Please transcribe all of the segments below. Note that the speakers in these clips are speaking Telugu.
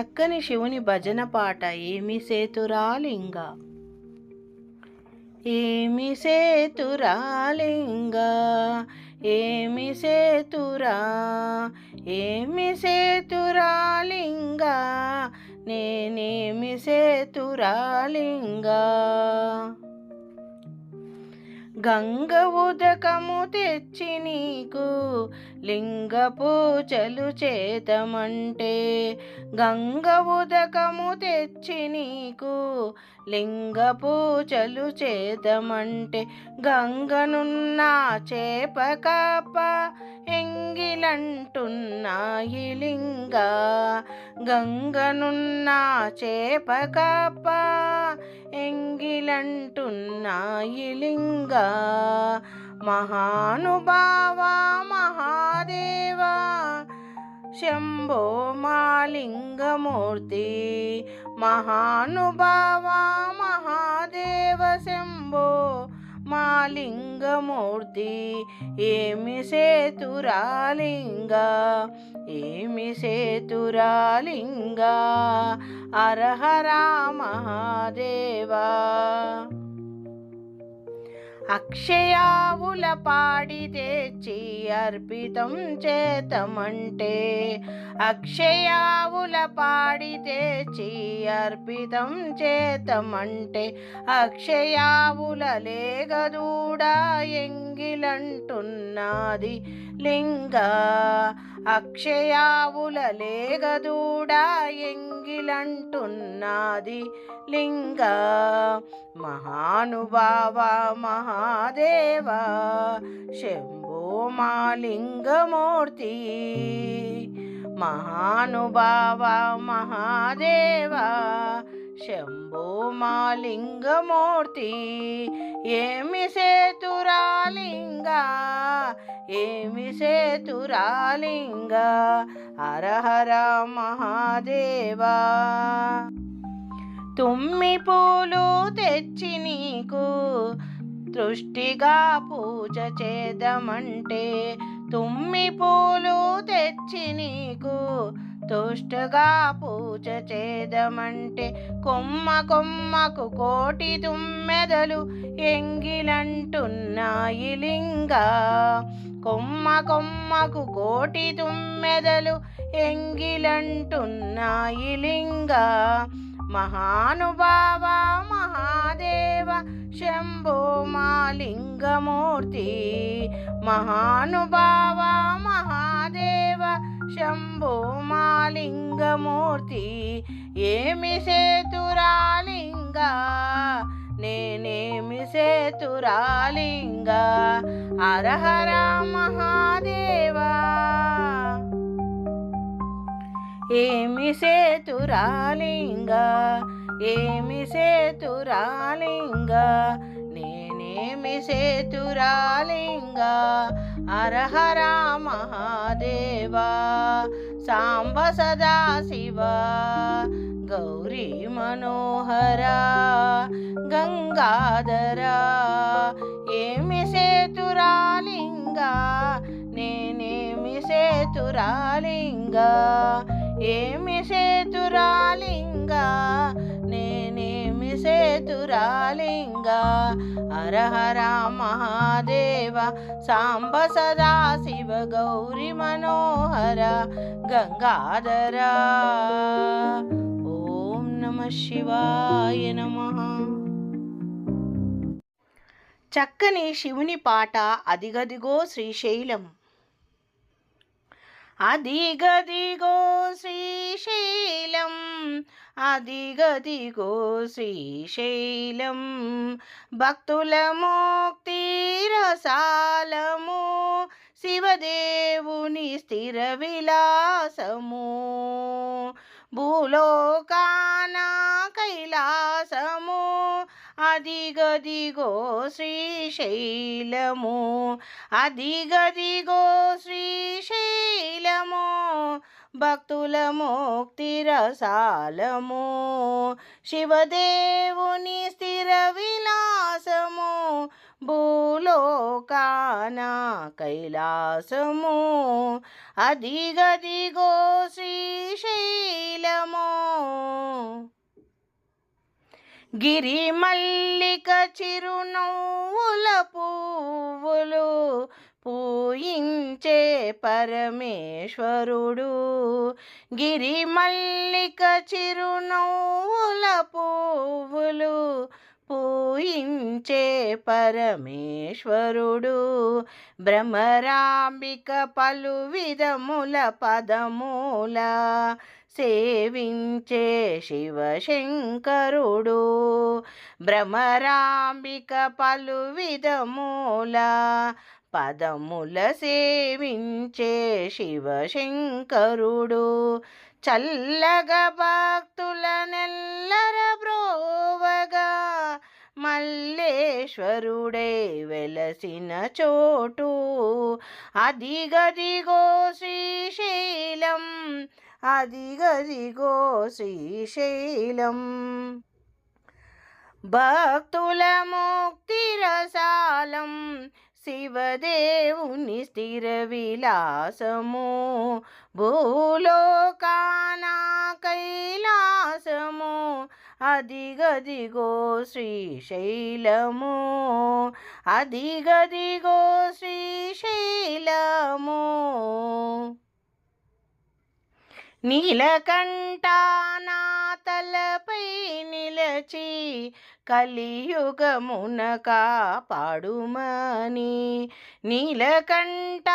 చక్కని శివుని భజన పాట. ఏమి సేతురాలింగ ఏమి సేతురాలింగ ఏమి సేతురా? ఏమి సేతురాలింగ నేనేమి సేతురాలింగా గంగ ఉదకము తెచ్చి నీకు లింగ పూజలు చేతమంటే గంగ ఉదకము తెచ్చి నీకు లింగ పూజలు చేతమంటే గంగనున్న చేప కాప ఎంగిలంటున్నాయి లింగ. గంగనున్న చేప ఎంగిలంటున్నాయిలింగా. మహానుభావ మహాదేవా శంభో మాలింగమూర్తి. మహానుభావ మహాదేవ శంభో మాలింగమూర్తి. ఏమి సేతురాలింగా? ఏమి సేతురాలింగా? అరహరా మహాదేవా అక్షయావుల పాడి తెచ్చి అర్పితం చేతమంటే అక్షయావుల పాడి తెచ్చి అర్పితం చేతమంటే అక్షయావుల లేగదూడ ఎంగిలంటున్నది లింగ. అక్షయావుల లేగదూడ ఎంగిలంటున్నది లింగ. మహానుభావ మహాదేవా శంభో మాలింగమూర్తి మహానుభావ మహాదేవా శంభో మాలింగమూర్తి ఏమి సేతురాలింగ ఏమి సేతురాలింగ హరహర మహాదేవా. తుమ్మి పూలు తెచ్చి నీకు దృష్టిగా పూజ చేదమంటే తుమ్మి పూలు తెచ్చి నీకు. తుష్టగా పూజ చేదమంటే కొమ్మ కొమ్మకు కోటి తుమ్మెదలు ఎంగిలంటున్నాయి లింగ. కొమ్మ కొమ్మకు కోటి తుమ్మెదలు ఎంగిలంటున్నాయి లింగ. మహానుభావ దేవ శంభో మాలింగమూర్తి. మహానుభావ మహాదేవ శంభో మాలింగమూర్తి. ఏమి సేతురాలింగ? నేనేమి సేతురాలింగ? హరహర మహాదేవా. ఏమి సేతురాలింగా? ఏమి సేతురాలింగ నేనేమి సేతురాలింగ హరహర మహాదేవా సాంబ సదా శివ గౌరీ మనోహర గంగాధర. ఏమి సేతురాలింగ నేనేమి సేతురాలింగ ఏమి సేతురాలింగా సేతురాలింగ హరహర మహాదేవ సాంబ సదా శివ గౌరి మనోహర గంగాధర. ఓం నమ శివాయ నమ. చక్కని శివుని పాట అదిగదిగో శ్రీశైలం. అదిగదిగో శ్రీశైలం అదిగదిగో శ్రీశైలం. భక్తుల ముక్తి రసాలము శివదేవుని స్థిర విలాసము. భూలోకాన కైలాసము అదిగదిగో శ్రీశైలము. అదిగదిగో భక్తుల ముక్తి రసాలము. శివదేవుని స్థిర విలాసము. భూలోకాన కైలాసము. అదిగదిగో శ్రీశైలము. గిరిమల్లిక చిరునవ్వుల పువ్వులు. పూయించే పరమేశ్వరుడు. గిరిమల్లిక చిరునవ్వుల పువ్వులు పూయించే పరమేశ్వరుడు. భ్రమరాంబిక పలు విధముల పదముల సేవించే శివశంకరుడు. భ్రమరాంబిక పలు విధముల పదముల సేవించే శివశంకరుడు. చల్లగ భక్తుల నెల్లర బ్రోవగా మల్లేశ్వరుడే వెలసిన చోటు. అదిగదిగో శ్రీశైలం అదిగదిగో శ్రీశైలం. భక్తుల ముక్తి రసాలం శివదేవుని స్థిర విలాసము భూలోకానా కైలాసము అదిగదిగో శ్రీశైలము అదిగదిగో శ్రీశైలము. నీలకంఠానా తలపై నిలచి కలియుగమున కాపాడుమని. నీలకంఠ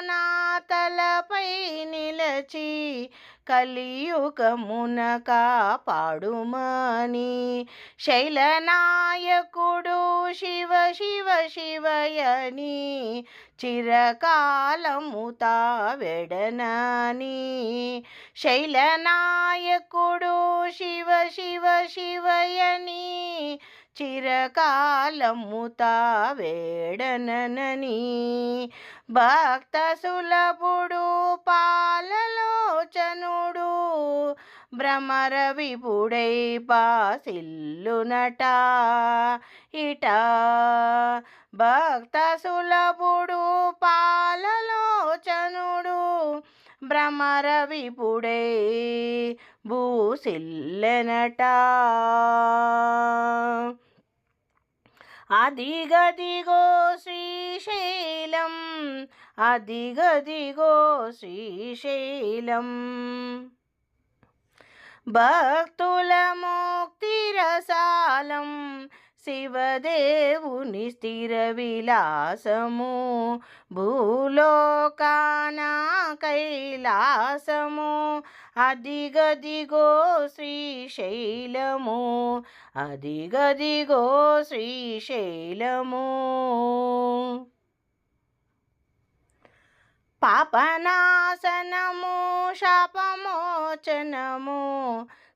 నా తలపై నిలచి కలియుగమున కాపాడుమని. శైలనాయకుడు శివ శివ శివయని చిరకాలము తావెడనని. శైలనాయకుడు శివ శివ శివయని చిరకాలము తావేడనని భక్త సులభుడు భ్రమర విపుడై పాసిల్లునట ఇట. భక్త సులభుడు పాలలోచనుడు భ్రమర విపుడై భూసిల్లెనట అదిగదిగో శ్రీశైలం అదిగదిగో శ్రీశైలం. భక్తుల ముక్తి రసాలం శివదేవుని స్థిర విలాసము భూలోకాన కైలాసము అదిగదిగో శ్రీశైలము అదిగదిగో శ్రీశైలము. పాపనాశనము శాపమోచనము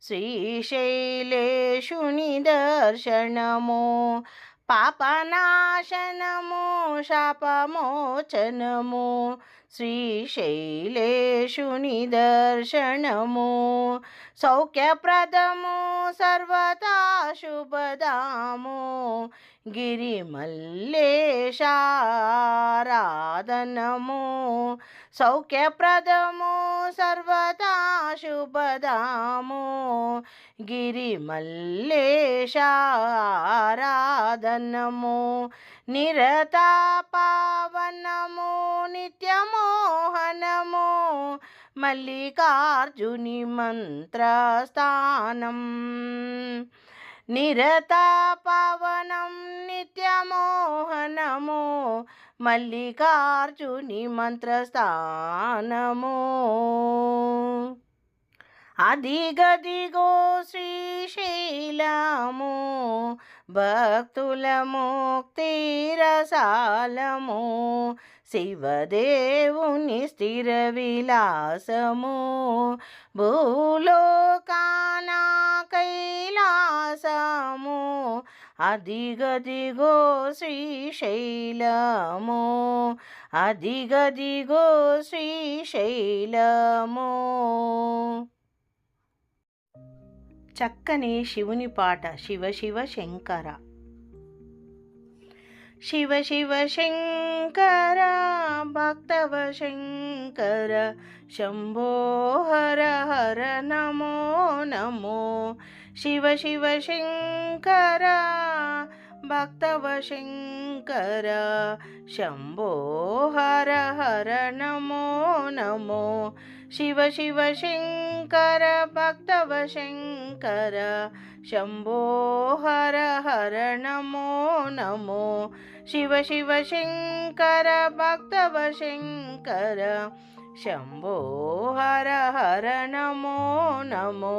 శ్రీశైలేషుని దర్శనము. పాపనాశనము శాపమోచనము శ్రీశైలేషుని దర్శనము. సౌఖ్యప్రదము సర్వదా శుభదాము. గిరి మల్లేశారాధనము సౌఖ్యప్రదము సర్వదా శుభదాము గిరిమల్లేశారాధనము నిరత పావనము నిత్యమోహనము మల్లికార్జుని మంత్రస్థానం నిరత పవనం నిత్యమోహనము మల్లికార్జుని మంత్రస్థానము. అదిగదిగో శ్రీశైలము భక్తుల ముక్తిరసాలము శివదేవుని స్థిర విలాసము భూలోకానా కైలాసము అదిగదిగో శ్రీశైలము అదిగదిగో శ్రీశైలము. చక్కని శివుని పాట శివ శివ శంకర. శివ శివ శంకర భక్తవ శంకర శంభో హర హర నమో నమో. శివ శివ శంకర భక్తవ శంకర శంభో హర హర నమో నమో శివ శివ శంకర భక్తవ శంకర శంభో హర హర నమో నమో శివ శివ శంకర భక్తవ శంకర శంభో హర హర నమో నమో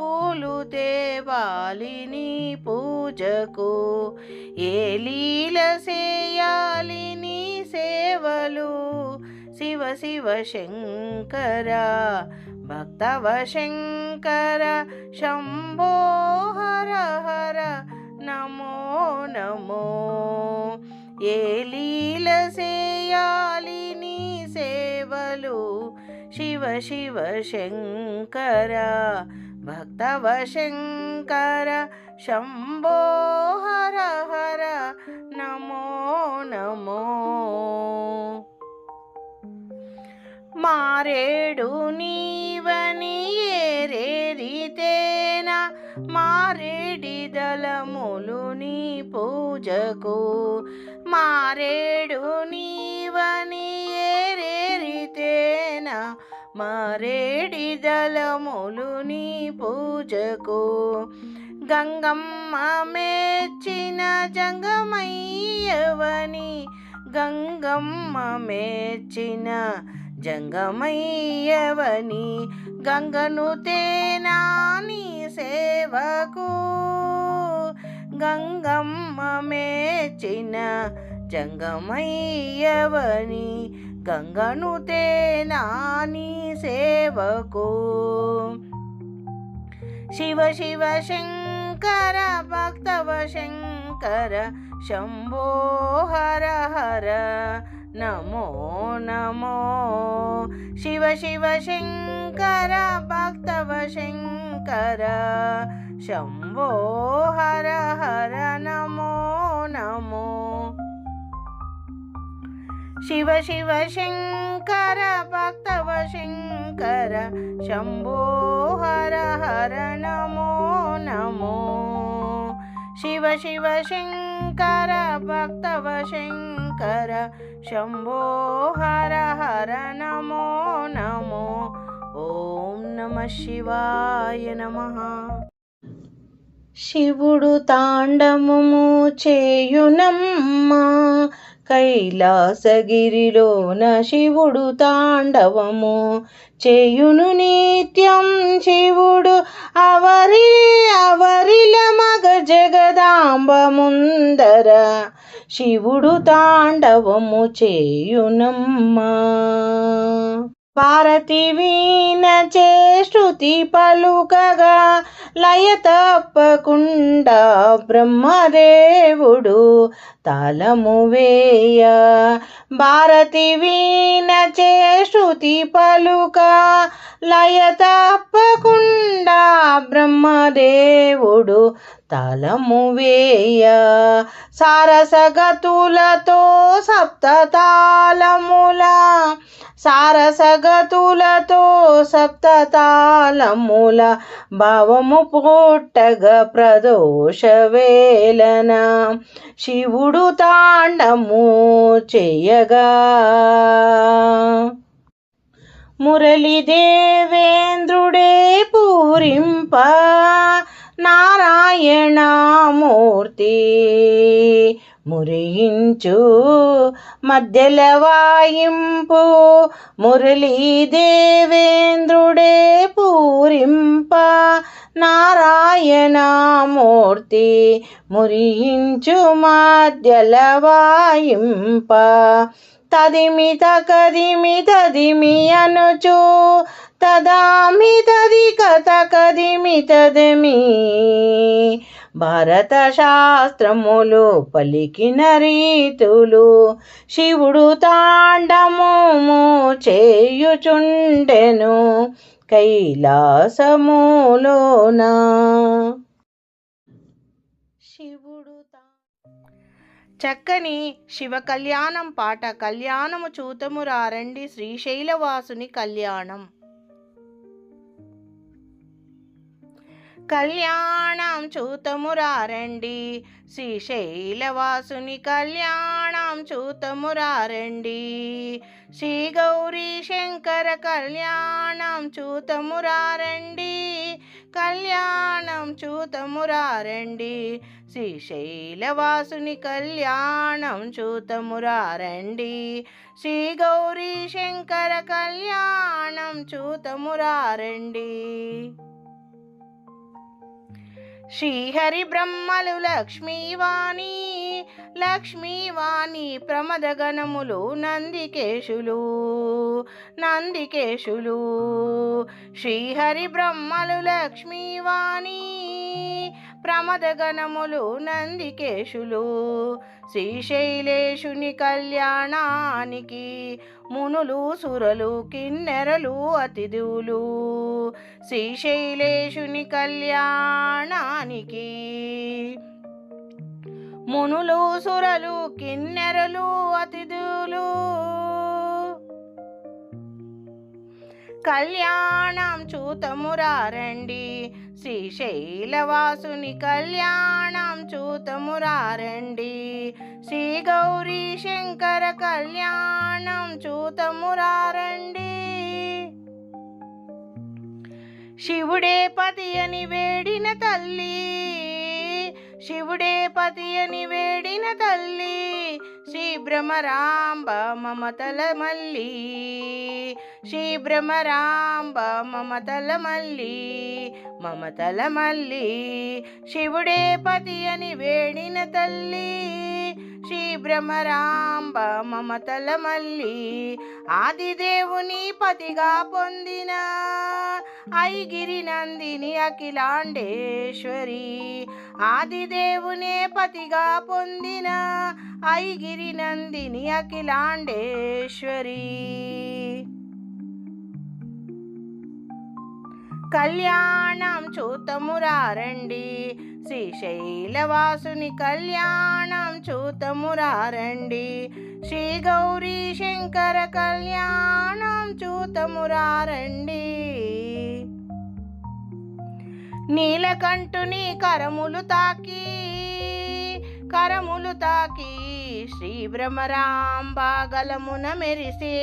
పూలు తేవాలి పూజకు. ఏ లీల చేయాలి నీ సేవలు? శివ శివ శంకర భక్తవ శంకర శంభో హర హర నమో నమో. ఏ లీల చేయాలి నీ సేవలు? శివ శివ శంకర భక్తవ శంకర శంభో హర హర నమో నమో మారేడు నీవని ఏరేరితేన మారేడి దళములు నీ పూజకు మారేడు నీవని ఏరేరితేన మారేడి దళములు నీ పూజకు గంగమ్మ మేచిన జంగమయ్యవని. గంగమ్మ మేచిన జంగమయ్యవని. గంగను తేనాని సేవకు గంగమ్మ మేచిన జంగమయ్యవని. గంగను తేనాని సేవకు शिव शिव शङ्कर भक्तव शङ्कर शम्भो हर हर नमो नमो। शिव शिव शङ्कर भक्तव शङ्कर शम्भो हर हर नमो नमो। శివ శివ శంకర భక్తవ శంకర శంభోహర హర నమో నమో. శివ శివ శంకర భక్తవ శంకర శంభో హర నమో నమో. ఓం నమ శివాయ నమ. శివుడు తాండవము చేయునమ్మా. కైలాసగిరిలోన శివుడు తాండవము. చేయును నిత్యం శివుడు అవరి అవరిల మగ జగదాంబముందర. శివుడు తాండవము చేయునమ్మా. భారతి వీణ చే శృతి పలుకగా లయ తప్పకుండా బ్రహ్మదేవుడు తాళము వేయ. భారతి వీణ చే శృతి పలుక లయ తప్పకుండా బ్రహ్మదేవుడు తలము వేయ. సారసగతులతో సప్తతాళముల సారసగతులతో సప్తతాళముల భావము పుట్టగ ప్రదోష వేలన శివుడు తాండము చేయగా. మురళి దేవేంద్రుడే పూరింప నారాయణమూర్తి మురించు మధ్యల వాయింపు మురళీ దేవేంద్రుడే పూరింప నారాయణమూర్తి మురించు మధ్యల వాయింప తదిమి తకదిమి తదిమి అనుచు తదామి తదిక తకదిమి తదిమి భారత శాస్త్రములు పలికిన రీతులు శివుడు తాండము చేయుచుండెను కైలాసములోనా. చక్కని శివ కళ్యాణం పాట. కళ్యాణము చూతము రారండి శ్రీశైలవాసుని కళ్యాణం. కళ్యాణం చూతము రారండి శ్రీశైలవాసుని కళ్యాణం చూతము రారండి శ్రీ గౌరీ శంకర కళ్యాణం చూతము రారండి కళ్యాణం చూతము రారండి శ్రీశైలవాసుని కళ్యాణం చూతమురారండి. శ్రీ గౌరీ శంకర కళ్యాణం చూతమురారండి. శ్రీహరి బ్రహ్మలు లక్ష్మీవాణి లక్ష్మీవాణి ప్రమదగణములు నందికేశులు నందికేశులు. శ్రీహరి బ్రహ్మలు లక్ష్మీవాణి ప్రమదగణములు నందికేశులు. శ్రీశైలేశుని కళ్యాణానికి మునులు సురలు కిన్నెరలు అతిథులు. శ్రీశైలేశుని కళ్యాణానికి మునులు సురలు కిన్నెరలు అతిథులు. కళ్యాణం చూతమురారండి శ్రీశైలవాసుని కళ్యాణం చూతమురారండి. శ్రీ గౌరీ శంకర కళ్యాణం చూతమురారండి. శివుడే పతి అని వేడిన తల్లి శివుడే పతి అని వేడిన తల్లి శ్రీ భ్రమరాంబ మమతల మల్లి శ్రీ భ్రమరాంబ మమతల మల్లి మమతల మల్లి శివుడే పతి అని వేణిన తల్లి శ్రీ భ్రమరాంబ మమతల మల్లి ఆదిదేవుని పతిగా పొందిన ఐగిరి నందిని అఖిలాండేశ్వరి। ఆదిదేవునే పతిగా పొందిన ఐగిరి నందిని అఖిలాండేశ్వరి. కళ్యాణం చూతమురారండి శ్రీశైలవాసుని కళ్యాణం చూతమురారండి శ్రీ గౌరీ శంకర కళ్యాణం చూతమురారండి నీలకంఠుని కరములు తాకి కరములు తాకి శ్రీ భ్రమరాంబ గలమున మెరిసే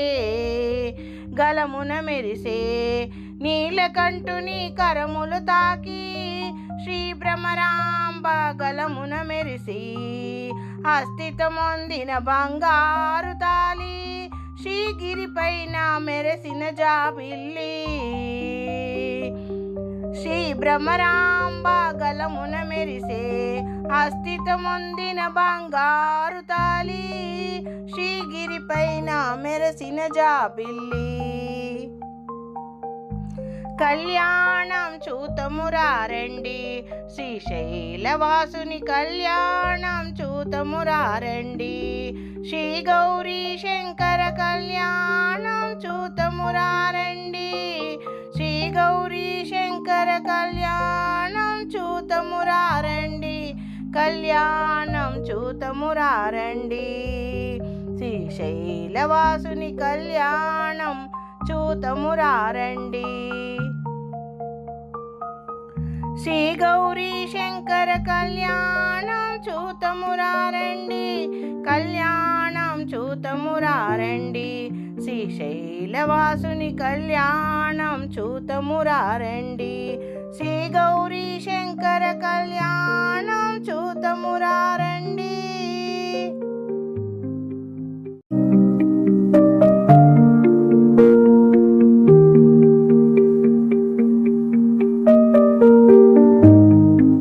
గలమున మెరిసే. నీలకంఠుని కరములు తాకి శ్రీ భ్రమరాంబ గలమున మెరిసి. అస్థితమొందిన బంగారు తాలి శ్రీగిరిపైన మెరసిన జాబిల్లి. శ్రీ బ్రహ్మరాంబాగలమున మెరిసే అస్థితమొందిన బంగారు తాలి శ్రీగిరిపైన మెరసిన జాబిల్లి. కళ్యాణం చూతమురారండి శ్రీశైలవాసుని కళ్యాణం చూతమురారండి శ్రీ గౌరీ శంకర కళ్యాణం చూతమురారండి గౌరీ శంకర కళ్యాణం చూతమురారండి కళ్యాణం చూతమురారండి శ్రీశైలవాసుని కళ్యాణం చూతమురారండి శ్రీ గౌరీ శంకర కళ్యాణం చూతమురారండి కళ్యాణం చూతమురారండి శ్రీశైలవాసుని కళ్యాణం చూతమురారండి. శ్రీ గౌరీ శంకర కళ్యాణం చూతమురారండి.